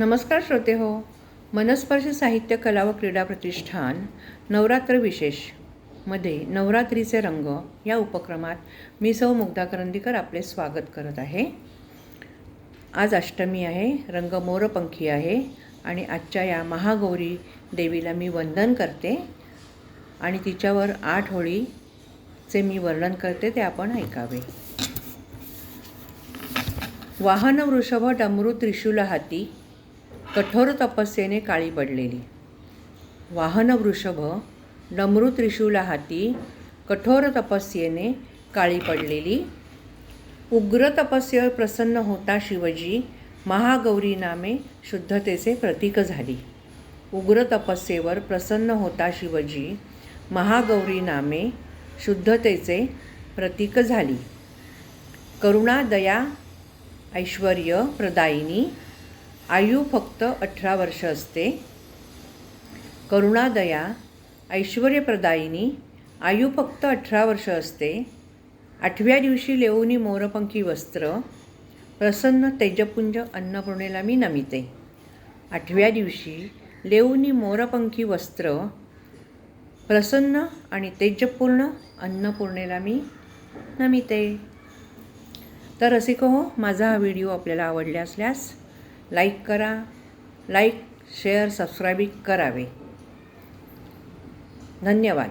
नमस्कार श्रोते हो मनस्पर्श साहित्य कला व क्रीडा प्रतिष्ठान नवरात्र विशेषमध्ये नवरात्रीचे रंग या उपक्रमात मी सौ मुग्धा करंदीकर आपले स्वागत करत आहे. आज अष्टमी आहे रंग मोरपंखी आहे आणि आजच्या या महागौरी देवीला मी वंदन करते आणि तिच्यावर आठ होळीचे मी वर्णन करते ते आपण ऐकावे. वाहन वृषभ डमरू त्रिशूल हाती कठोर तपस्येने काळी पडलेली. वाहन वृषभ नमृत त्रिशूल हाती कठोर तपस्येने काळी पडलेली. उग्र तपस्येवर प्रसन्न होता शिवजी. महागौरी नामे शुद्धतेचे प्रतीक झाली. उग्र तपस्येवर प्रसन्न होता शिवजी. महागौरी नामे शुद्धतेचे प्रतीक झाली. करुणा दया ऐश्वर प्रदायिनी आयु फक्त अठरा वर्ष असते. करुणादया ऐश्वर्यप्रदायिनी आयु फक्त अठरा वर्ष असते. आठव्या दिवशी लेऊनी मोरपंखी वस्त्र प्रसन्न तेजपुंज अन्नपूर्णेला मी नमिते. आठव्या दिवशी लेऊनी मोरपंखी वस्त्र प्रसन्न आणि तेजपूर्ण अन्नपूर्णेला मी नमिते. तर असे कहो माझा हा व्हिडिओ आपल्याला आवडला असल्यास लाईक करा लाईक शेअर सबस्क्राईब करावे. धन्यवाद.